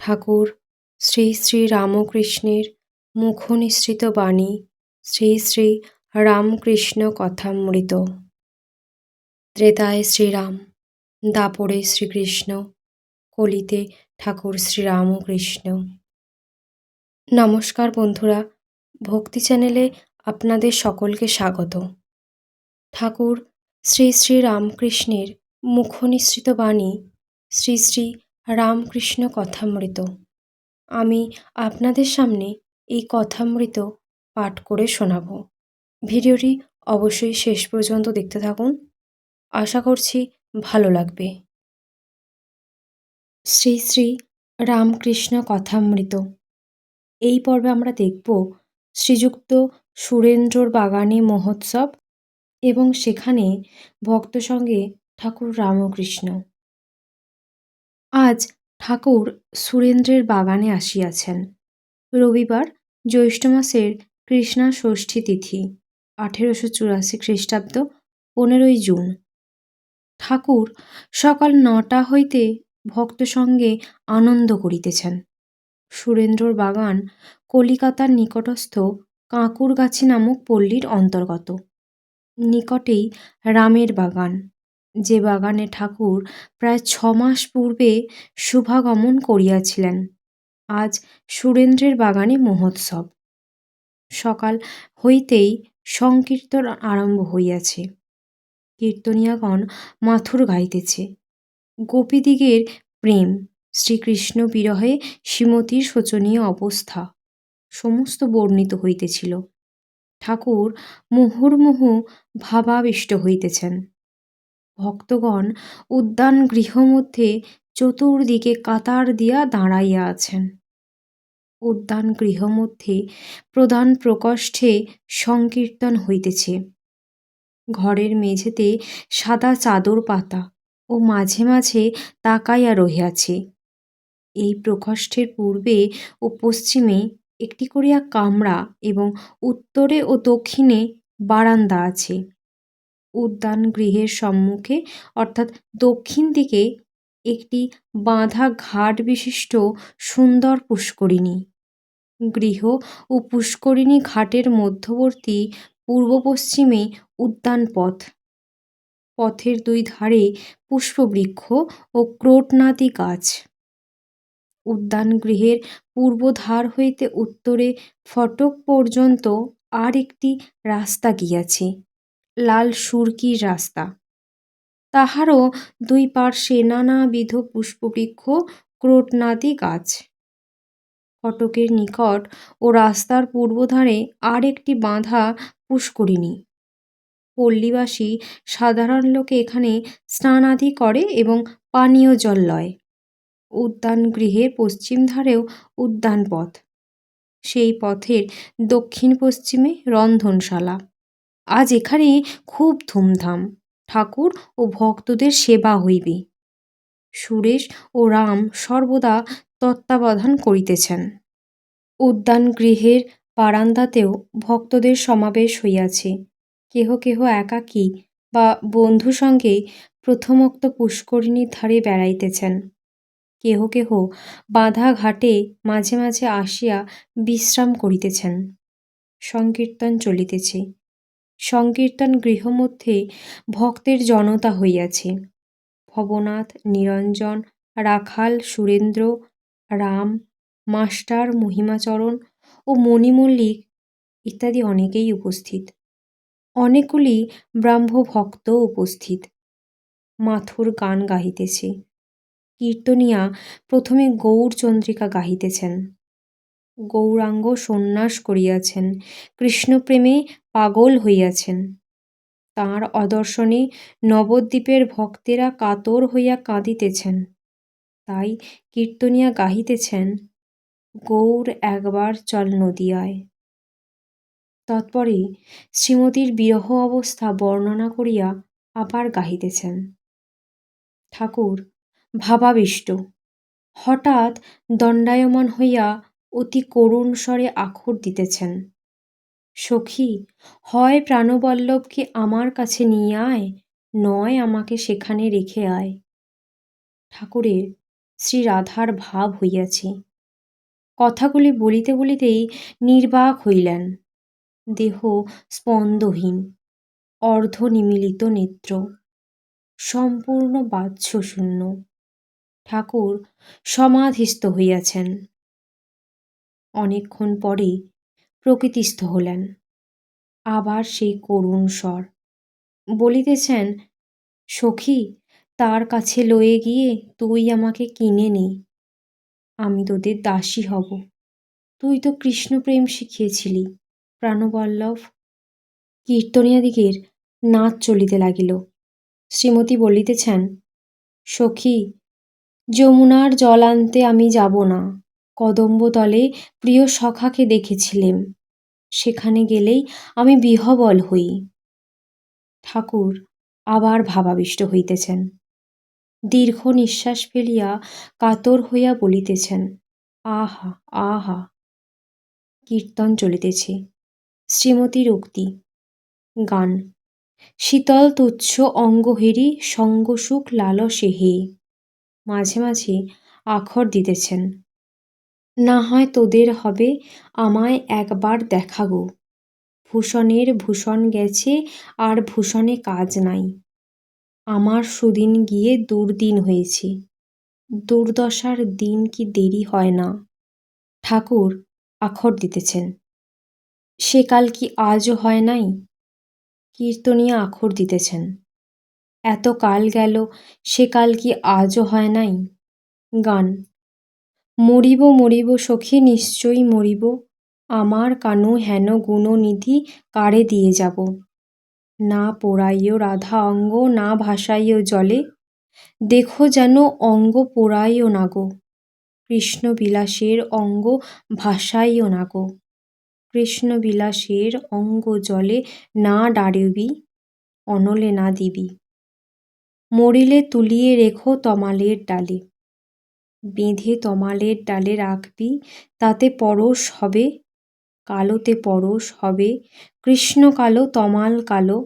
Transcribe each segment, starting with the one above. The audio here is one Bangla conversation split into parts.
ঠাকুর, শ্রী শ্রী রামকৃষ্ণের মুখনিসৃত বাণী, শ্রী শ্রী রামকৃষ্ণ কথামৃত। ত্রেতায় শ্রীরাম, দাপরে শ্রীকৃষ্ণ, কলিতে ঠাকুর শ্রীরামকৃষ্ণ। নমস্কার বন্ধুরা, ভক্তি চ্যানেলে আপনাদের সকলকে স্বাগত। ঠাকুর, শ্রী শ্রী রামকৃষ্ণের মুখনিসৃত বাণী, শ্রী শ্রী রামকৃষ্ণ কথামৃত। আমি আপনাদের সামনে এই কথামৃত পাঠ করে শোনাব। ভিডিওটি অবশ্যই শেষ পর্যন্ত দেখতে থাকুন। আশা করছি ভালো লাগবে। শ্রী শ্রী রামকৃষ্ণ কথামৃত। এই পর্বে আমরা দেখব শ্রীযুক্ত সুরেন্দ্রর বাগানে মহোৎসব এবং সেখানে ভক্ত সঙ্গে ঠাকুর রামকৃষ্ণ। আজ ঠাকুর সুরেন্দ্রের বাগানে আসিয়াছেন। রবিবার জ্যৈষ্ঠ মাসের কৃষ্ণা ষষ্ঠী তিথি, আঠেরোশো চুরাশি খ্রিস্টাব্দ, পনেরোই জুন। ঠাকুর সকাল নটা হইতে ভক্ত সঙ্গে আনন্দ করিতেছেন। সুরেন্দ্রর বাগান কলিকাতার নিকটস্থ কাঁকুরগাছি নামক পল্লীর অন্তর্গত। নিকটেই রামের বাগান। যে বাগানে ঠাকুর প্রায় ছমাস পূর্বে শুভাগমন করিয়াছিলেন। আজ সুরেন্দ্রের বাগানে মহোৎসব। সকাল হইতেই সংকীর্তন আরম্ভ হইয়াছে। কীর্তনিয়াগণ মাথুর গাইতেছে। গোপীদিগের প্রেম, শ্রীকৃষ্ণ বিরহে শ্রীমতীর শোচনীয় অবস্থা সমস্ত বর্ণিত হইতেছিল। ঠাকুর মুহুর্মুহু ভাবাবিষ্ট হইতেছেন। ভক্তগণ উদ্যান গৃহমধ্যে চতুর্দিকে কাতার দিয়া দাঁড়াইয়া আছেন। উদ্যান গৃহমধ্যে প্রধান প্রকোষ্ঠে সংকীর্তন হইতেছে। ঘরের মেঝেতে সাদা চাদর পাতা ও মাঝে মাঝে তাকাইয়া রহিয়াছে। এই প্রকোষ্ঠের পূর্বে ও পশ্চিমে একটি করিয়া কামরা এবং উত্তরে ও দক্ষিণে বারান্দা আছে। উদ্যান গৃহের সম্মুখে, অর্থাৎ দক্ষিণ দিকে, একটি বাঁধা ঘাট বিশিষ্ট সুন্দর পুষ্করিণী। গৃহ ও পুষ্করিণী ঘাটের মধ্যবর্তী পূর্ব পশ্চিমে উদ্যান পথ। পথের দুই ধারে পুষ্পবৃক্ষ ও ক্রোটনাদি গাছ। উদ্যান গৃহের পূর্ব ধার হইতে উত্তরে ফটক পর্যন্ত আর একটি রাস্তা গিয়াছে। লাল সুরকির রাস্তা। তাহারও দুই পার্শ্বে নানাবিধ পুষ্পবৃক্ষ, ক্রোটনাদি গাছ। ফটকের নিকট ও রাস্তার পূর্বধারে আর একটি বাঁধা পুষ্করিণী। পল্লীবাসী সাধারণ লোকে এখানে স্নানাদি করে এবং পানীয় জল লয়। উদ্যান গৃহের পশ্চিম ধারেও উদ্যান পথ সেই পথের দক্ষিণ পশ্চিমে রন্ধনশালা। আজ এখানে খুব ধুমধাম। ঠাকুর ও ভক্তদের সেবা হইবে। সুরেশ ও রাম সর্বদা তত্ত্বাবধান করিতেছেন। উদ্যান গৃহের বারান্দাতেও ভক্তদের সমাবেশ হইয়াছে। কেহ কেহ একাকী বা বন্ধু সঙ্গে প্রথমোক্ত পুষ্করিণীর ধারে বেড়াইতেছেন। কেহ কেহ বাঁধা ঘাটে মাঝে মাঝে আসিয়া বিশ্রাম করিতেছেন। সংকীর্তন চলিতেছে। সংকীর্তন গৃহমধ্যে ভক্তের জনতা হইয়াছে। ভবনাথ, নিরঞ্জন, রাখাল, সুরেন্দ্র, রাম, মাস্টার, মহিমাচরণ ও মণিমল্লিক ইত্যাদি অনেকেই উপস্থিত। অনেকগুলি ব্রাহ্ম ভক্ত উপস্থিত। মাথুর গান গাহিতেছে। কীর্তনিয়া প্রথমে গৌরচন্দ্রিকা গাহিতেছেন। গৌরাঙ্গ সন্ন্যাস করিয়াছেন। কৃষ্ণপ্রেমে পাগল হইয়াছেন। তাঁর অদর্শনে নবদ্বীপের ভক্তেরা কাতর হইয়া কাঁদিতেছেন। তাই কীর্তনিয়া গাহিতেছেন, গৌর একবার চল নদিয়ায়। তৎপরে শ্রীমতীর বিরহ অবস্থা বর্ণনা করিয়া আবার গাহিতেছেন, ঠাকুর, ভাবাবিষ্ট। হঠাৎ দণ্ডায়মান হইয়া অতি করুণ স্বরে আখর দিতেছেন। সখী, হয় প্রাণবল্লভকে আমার কাছে নিয়ে আয়, নয় আমাকে সেখানে রেখে আয়। ঠাকুরের শ্রী রাধার ভাব হইয়াছে। কথাগুলি বলিতে বলিতেই নির্বাক হইলেন। দেহ স্পন্দহীন অর্ধ নিমিলিত নেত্র, সম্পূর্ণ বাহ্যশূন্য। ঠাকুর সমাধিস্থ হইয়াছেন। অনেকক্ষণ পরে প্রকৃতিস্থ হলেন। আবার সেই করুণ স্বর বলিতেছেন, সখী, তার কাছে লয়ে গিয়ে তুই আমাকে কিনে নে। আমি তোদের দাসী হব। তুই তো কৃষ্ণপ্রেম শিখিয়েছিলি, প্রাণবল্লভ। কীর্তনিয়াদিগের নাচ চলিতে লাগিল। শ্রীমতী বলিতেছেন, সখী, যমুনার জল আনতে আমি যাব না। কদম্বতলে প্রিয় সখাকে দেখেছিলেম। সেখানে গেলেই আমি বিহবল হই। ঠাকুর আবার ভাবাবিষ্ট হইতেছেন। দীর্ঘ নিঃশ্বাস ফেলিয়া কাতর হইয়া বলিতেছেন, আহা আহা, কীর্তন চলিতেছে। শ্রীমতীর উক্তি গান। শীতল তুচ্ছ অঙ্গহেরি সঙ্গসুখ লালসে হে। মাঝে মাঝে আখর দিতেছেন না হয় তোদের হবে, আমায় একবার দেখা গো। ভূষণের ভূষণ গেছে আর ভূষণে কাজ নাই। আমার সুদিন গিয়ে দুর্দিন হয়েছে। দুর্দশার দিন কি দেরি হয় না। ঠাকুর আখর দিতেছেন। সেকাল কি আজও হয় নাই? কীর্তনিয়া আখর দিতেছেন। এত কাল গেল সেকাল কি আজও হয় নাই? গান মরিব মরিব সখী, নিশ্চয়ই মরিব। আমার কানু হেন গুণনিধি কারে দিয়ে যাব? না পোড়াইও রাধা অঙ্গ, না ভাসাইও জলে। দেখো যেন অঙ্গ পোড়াইও না গো। কৃষ্ণ বিলাসের অঙ্গ ভাসাইও না গো। কৃষ্ণ বিলাসের অঙ্গ জলে না ডাড়িবি, অনলে না দিবি। মরিলে তুলিয়ে রেখো তমালের ডালে। বেঁধে তমালের ডালে রাখবি, তাতে পরশ হবে, কালোতে পরশ হবে, কৃষ্ণ কালো, তমাল কালো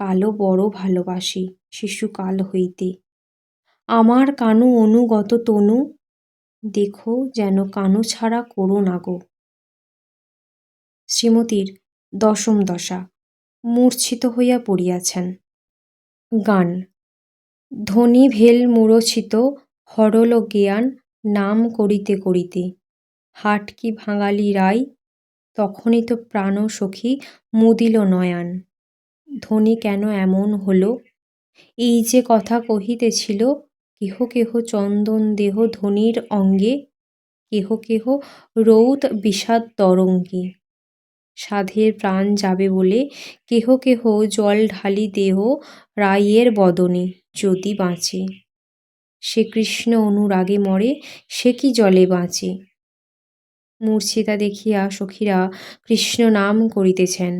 কালো বড় ভালোবাসি শিশুকাল হইতে। আমার কানু অনুগত তনু, দেখো যেন কানু ছাড়া করো না গো। শ্রীমতীর দশম দশা, মূর্ছিত হইয়া পড়িয়াছেন। গান ধনী ভেল মূরছিত হরল জ্ঞান নাম করিতে করিতে। হাটকি ভাঙালি রাই তখনই তো প্রাণ সখী মুদিল নয়ান। ধনী কেন এমন হলো? এই যে কথা কহিতেছিল, কেহ কেহ চন্দন দেহ ধনীর অঙ্গে, কেহ কেহ রৌত বিষাদ তরঙ্গে। সাধের প্রাণ যাবে বলে কেহ কেহ জল ঢালি দেহ রাইয়ের বদনে যদি বাঁচে। সে কৃষ্ণ অনুরাগে মরে, সে কি জলে বাঁচে? মূর্ছিতা দেখিয়া সখীরা কৃষ্ণ নাম করিতেছেন।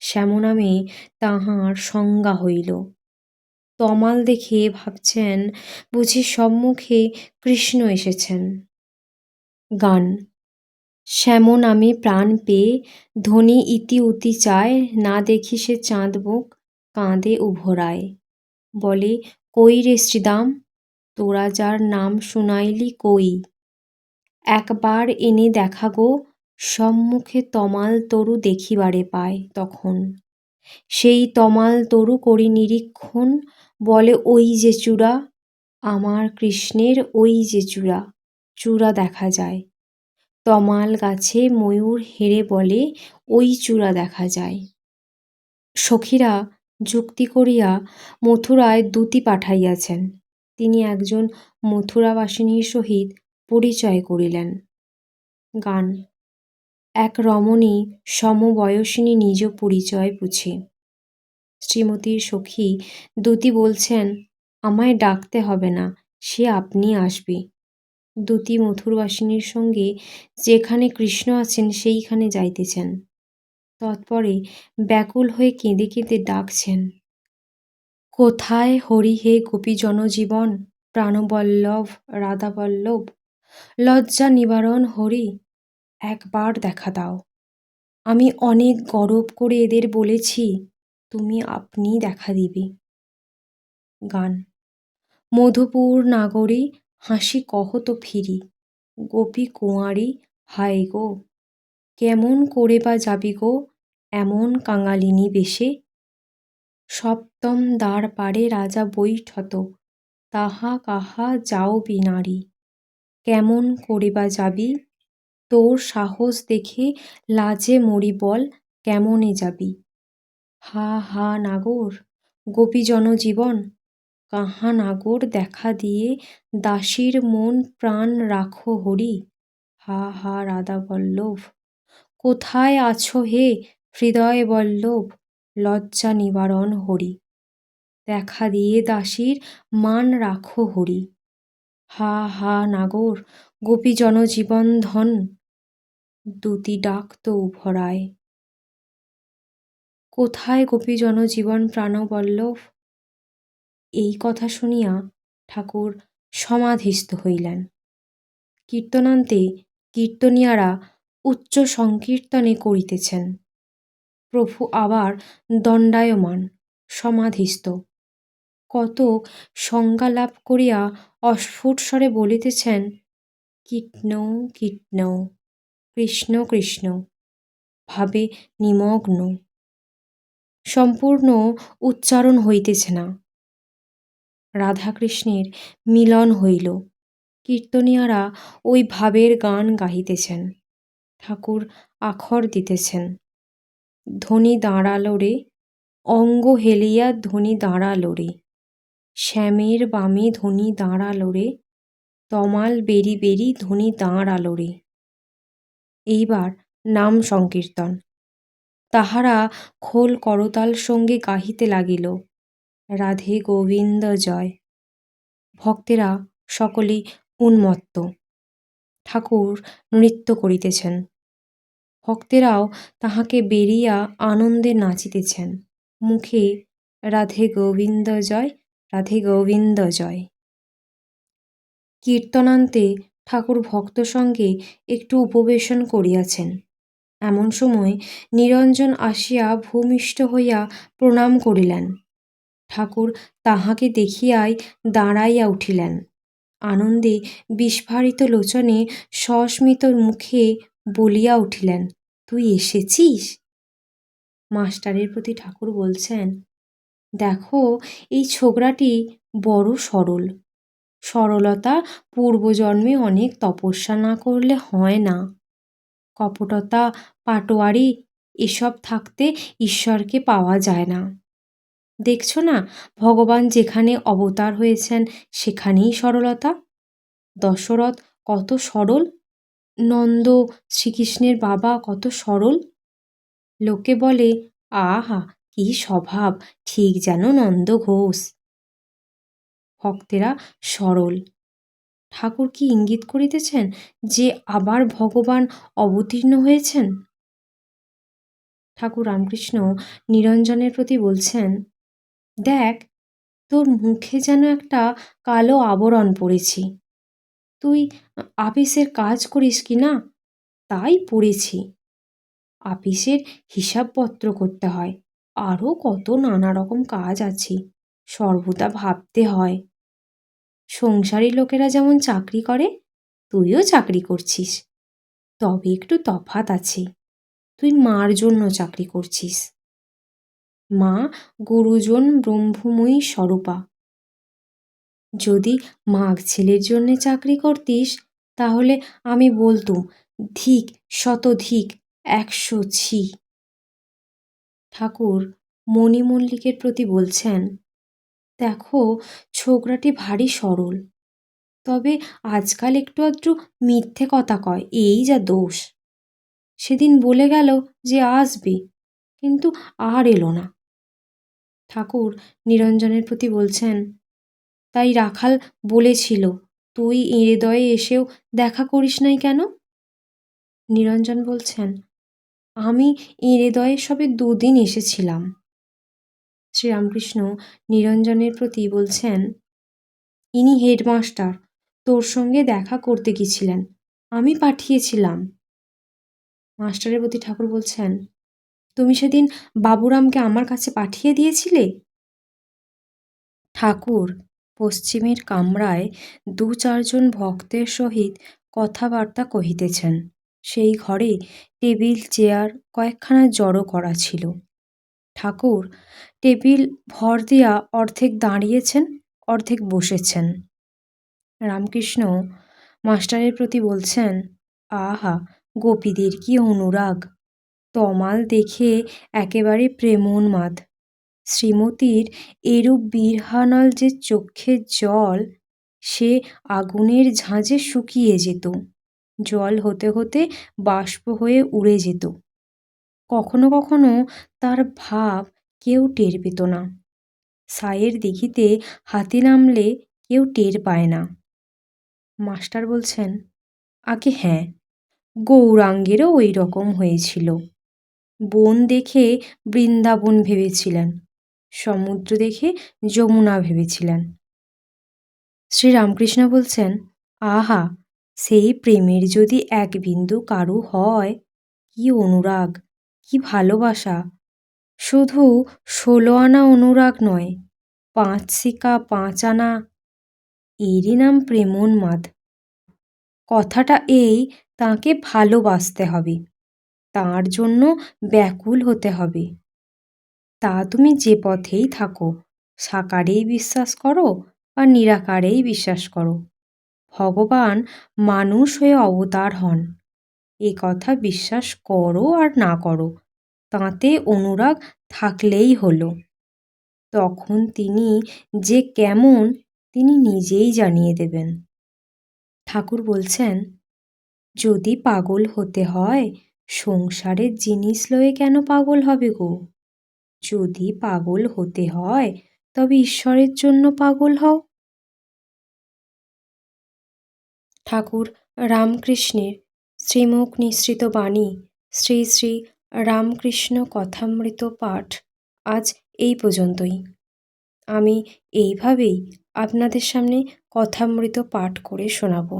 শ্যামনামে তাহার সংজ্ঞা হইল। তমাল দেখে ভাবছেন, বুঝি সম্মুখে কৃষ্ণ এসেছেন। গান। শ্যামন আমি প্রাণ পেয়ে ধনী ইতি উতি চায়, না দেখি সে চাঁদ বুক কাঁদে উভরায়। বলে, কই রে শ্রীদাম? তোরা যার নাম শুনাইলি কই? একবার এনে দেখা গো, সম্মুখে তমাল তরু দেখিবারে পায় তখন। সেই তমাল তরু করি নিরীক্ষণ, বলে, ওই যে চূড়া, আমার কৃষ্ণের ওই যে চূড়া চূড়া দেখা যায়। তমাল গাছে ময়ূর হেরে বলে, ওই চূড়া দেখা যায়। সখীরা যুক্তি করিয়া মথুরায় দূতি পাঠাইয়াছেন। তিনি একজন মথুরাবাসিনীর সহিত পরিচয় করিলেন। গান। এক রমণী সমবয়সিনী নিজ পরিচয় পুছে শ্রীমতীর সখী দূতি বলছেন, আমায় ডাকতে হবে না, সে আপনি আসবে দূতি মথুরবাসিনীর সঙ্গে যেখানে কৃষ্ণ আছেন সেইখানে যাইতেছেন। তৎপরে ব্যাকুল হয়ে কেঁদে কেঁদে ডাকছেন। কোথায় হরি হে গোপী জনজীবন, প্রাণবল্লভ, রাধাবল্লভ? লজ্জা নিবারণ হরি, একবার দেখা দাও। আমি অনেক গরব করে এদের বলেছি, তুমি আপনি দেখা দিবে। গান। মধুপুর নাগরী, হাসি কহ তো ফিরি, গোপী কুঁয়ারি, হায় গো! কেমন করে বা যাবি গো, এমন কাঙালিনী বেশে? সপ্তম দ্বার পারে রাজা বৈঠত তাহা কাহা যাও বিনারী কেমন করিবা যাবি? তোর সাহস দেখে লাজে মরি বল, কেমনে যাবি? হা হা, নাগর গোপী জনজীবন কাহা নাগর দেখা দিয়ে দাসীর মন প্রাণ রাখো হরি? হা হা, রাধা বল্লভ, কোথায় আছো হে হৃদয় বল্লভ? লজ্জা নিবারণ হরি। দেখা দিয়ে দাসীর মান রাখো হরি। হা হা, নাগর, গোপী জনজীবন ধন, দুতি ডাক তো ভরায় কোথায় গোপী জনজীবন প্রাণবল্লভ? এই কথা শুনিয়া ঠাকুর সমাধিস্থ হইলেন। কীর্তনান্তে কীর্তনিয়ারা উচ্চ সংকীর্তনে করিতেছেন। প্রভু আবার দণ্ডায়মান, সমাধিস্থ। কতক সংজ্ঞালাভ করিয়া অস্ফুট স্বরে বলিতেছেন কীটন কীটন কৃষ্ণ কৃষ্ণ, ভাবে নিমগ্ন। সম্পূর্ণ উচ্চারণ হইতেছে না। রাধাকৃষ্ণের মিলন হইল। কীর্তনিয়ারা ওই ভাবের গান গাহিতেছেন। ঠাকুর আখর দিতেছেন। ধ্বনি দাঁড়াল রে, অঙ্গ হেলিয়া ধ্বনি দাঁড়াল রে। শ্যামের বামে ধ্বনি দাঁড়াল রে, তমাল বেরি বেরি ধ্বনি দাঁড়াল রে। এইবার নাম সংকীর্তন। তাহারা খোল করতাল সঙ্গে গাহিতে লাগিল, রাধে গোবিন্দ জয়। ভক্তেরা সকলেই উন্মত্ত। ঠাকুর নৃত্য করিতেছেন। ভক্তেরাও তাহাকে বেরিয়া আনন্দে নাচিতেছেন। মুখে রাধে গোবিন্দ জয়, রাধে গোবিন্দ জয়। কীর্তনান্তে ঠাকুর ভক্ত সঙ্গে একটু উপবেশন করিয়াছেন। এমন সময় নিরঞ্জন আসিয়া ভূমিষ্ঠ হইয়া প্রণাম করিলেন। ঠাকুর তাহাকে দেখিয়াই দাঁড়াইয়া উঠিলেন। আনন্দে বিস্ফারিত লোচনে সস্মিত মুখে বলিয়া উঠিলেন তুই এসেছিস? মাস্টারের প্রতি ঠাকুর বলছেন, দেখো, এই ছোকরাটি বড় সরল। সরলতা পূর্বজন্মে অনেক তপস্যা না করলে হয় না। কপটতা, পাটোয়ারি, এসব থাকতে ঈশ্বরকে পাওয়া যায় না। দেখছ না, ভগবান যেখানে অবতার হয়েছেন, সেখানেই সরলতা। দশরথ কত সরল নন্দ শ্রীকৃষ্ণের বাবা কত সরল। লোকে বলে, আহা, কি স্বভাব, ঠিক যেন নন্দ ঘোষ। ভক্তেরা সরল। ঠাকুর কি ইঙ্গিত করিতেছেন যে আবার ভগবান অবতীর্ণ হয়েছেন? ঠাকুর রামকৃষ্ণ নিরঞ্জনের প্রতি বলছেন, দেখ, তোর মুখে যেন একটা কালো আবরণ পড়েছি। তুই আপিসের কাজ করিস কি না? তাই পড়েছি। আপিসের হিসাবপত্র করতে হয়। আরও কত নানা রকম কাজ আছে, সর্বদা ভাবতে হয়। সংসারী লোকেরা যেমন চাকরি করে, তুইও চাকরি করছিস। তবে একটু তফাত আছে, তুই মার জন্য চাকরি করছিস। মা গুরুজন ব্রহ্মময়ী স্বরূপা যদি মাঘ ছেলের জন্যে চাকরি করতিস, তাহলে আমি বলতুম ধিক শতধিক একশো ছি। ঠাকুর মণিমল্লিকের প্রতি বলছেন, দেখো, ছোকরাটি ভারী সরল। তবে আজকাল একটু আধটু মিথ্যে কথা কয়, এই যা দোষ। সেদিন বলে গেল যে আসবে, কিন্তু আর এলো না। ঠাকুর নিরঞ্জনের প্রতি বলছেন তাই রাখাল বলেছিল, তুই হৃদয়ে এসেও দেখা করিস নাই কেন? নিরঞ্জন বলছেন, আমি হৃদয়ে সবে দুদিন এসেছিলাম। শ্রীরামকৃষ্ণ নিরঞ্জনের প্রতি বলছেন, ইনি হেডমাস্টার, তোর সঙ্গে দেখা করতে গেছিলেন, আমি পাঠিয়েছিলাম। মাস্টারের প্রতি ঠাকুর বলছেন, তুমি সেদিন বাবুরামকে আমার কাছে পাঠিয়ে দিয়েছিলে? ঠাকুর পশ্চিমের কামরায় দু চারজন ভক্তের সহিত কথাবার্তা কহিতেছেন। সেই ঘরে টেবিল, চেয়ার কয়েকখানা জড়ো করা ছিল। ঠাকুর, টেবিল ভর দিয়া অর্ধেক দাঁড়িয়েছেন, অর্ধেক বসেছেন। রামকৃষ্ণ মাস্টারের প্রতি বলছেন, আহা, গোপীদের কি অনুরাগ! তমাল দেখে একেবারে প্রেমোন্মাদ। শ্রীমতীর এরূপ বীরহানল যে চক্ষের জল, সে আগুনের ঝাঁঝে শুকিয়ে যেত। জল হতে হতে বাষ্প হয়ে উড়ে যেত। কখনো কখনো তার ভাব কেউ টের পেত না। সায়ের দিঘিতে হাতি নামলে কেউ টের পায় না। মাস্টার বলছেন, আগে হ্যাঁ গৌরাঙ্গেরও ওই রকম হয়েছিল। বন দেখে বৃন্দাবন ভেবেছিলেন। সমুদ্র দেখে যমুনা ভেবেছিলেন। শ্রীরামকৃষ্ণ বলছেন, আহা, সেই প্রেমের যদি এক বিন্দু কারু হয়, কি অনুরাগ, কি ভালোবাসা। শুধু ষোলো আনা অনুরাগ নয়, পাঁচ শিকা পাঁচ আনা। এরই নাম প্রেমোন্মাদ। কথাটা এই, তাকে ভালোবাসতে হবে। তার জন্য ব্যাকুল হতে হবে। তা তুমি যে পথেই থাকো, সাকারেই বিশ্বাস করো বা নিরাকারেই বিশ্বাস করো। ভগবান মানুষ হয়ে অবতার হন। এ কথা বিশ্বাস করো আর না করো, তাঁতে অনুরাগ থাকলেই হলো। তখন তিনি যে কেমন, তিনি নিজেই জানিয়ে দেবেন। ঠাকুর বলছেন, যদি পাগল হতে হয়, সংসারের জিনিস লয়ে কেন পাগল হবে গো? যদি পাগল হতে হয়, তবে ঈশ্বরের জন্য পাগল হও। ঠাকুর রামকৃষ্ণের শ্রীমুখ নিঃসৃত বাণী, শ্রী শ্রী রামকৃষ্ণ কথামৃত পাঠ আজ এই পর্যন্তই। আমি এইভাবেই আপনাদের সামনে কথামৃত পাঠ করে শোনাব।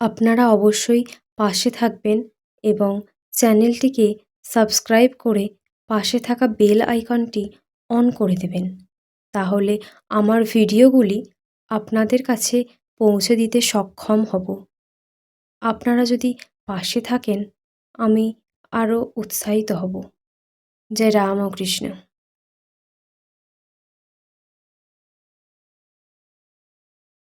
আপনারা অবশ্যই পাশে থাকবেন এবং চ্যানেলটিকে সাবস্ক্রাইব করে পাশে থাকা বেল আইকনটি অন করে দেবেন। তাহলে আমার ভিডিওগুলি আপনাদের কাছে পৌঁছে দিতে সক্ষম হব। আপনারা যদি পাশে থাকেন, আমি আরও উৎসাহিত হব। জয় রামকৃষ্ণ।